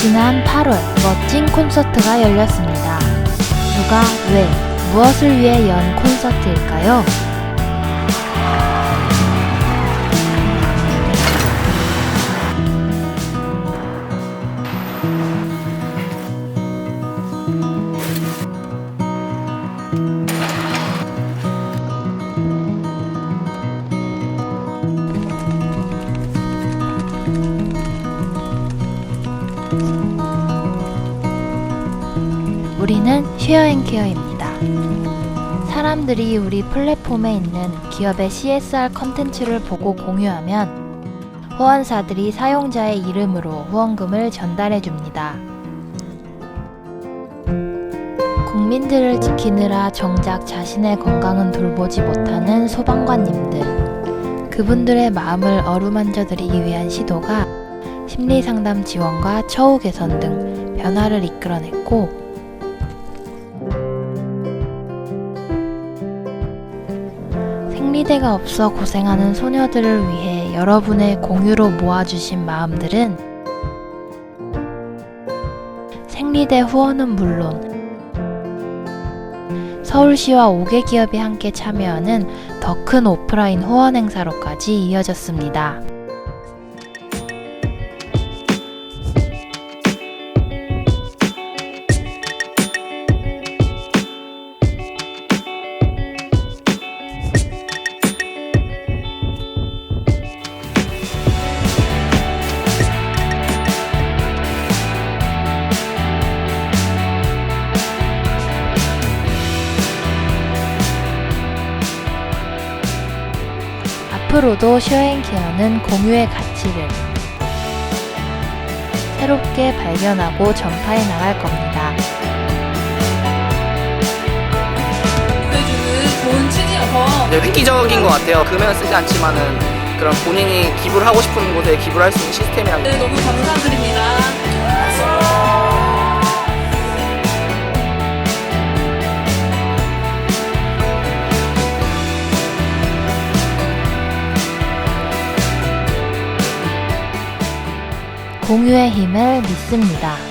지난 8월 멋진 콘서트가 열렸습니다. 누가 왜 무엇을 위해 연 콘서트일까요? 우리는 쉐어앤케어입니다. 사람들이 우리 플랫폼에 있는 기업의 CSR 컨텐츠를 보고 공유하면 후원사들이 사용자의 이름으로 후원금을 전달해 줍니다. 국민들을 지키느라 정작 자신의 건강은 돌보지 못하는 소방관님들. 그분들의 마음을 어루만져 드리기 위한 시도가 심리상담 지원과 처우 개선 등 변화를 이끌어냈고 생리대가 없어 고생하는 소녀들을 위해 여러분의 공유로 모아주신 마음들은 생리대 후원은 물론 서울시와 5개 기업이 함께 참여하는 더 큰 오프라인 후원 행사로까지 이어졌습니다. 앞으로도 쉐어앤케어는 공유의 가치를 새롭게 발견하고 전파해 나갈 겁니다. 보여주는 좋은 취지여서 네, 획기적인 것 같아요. 금액은 쓰지 않지만은 그런 본인이 기부를 하고 싶은 곳에 기부를 할 수 있는 시스템이라는 네, 너무 감사드립니다. 공유의 힘을 믿습니다.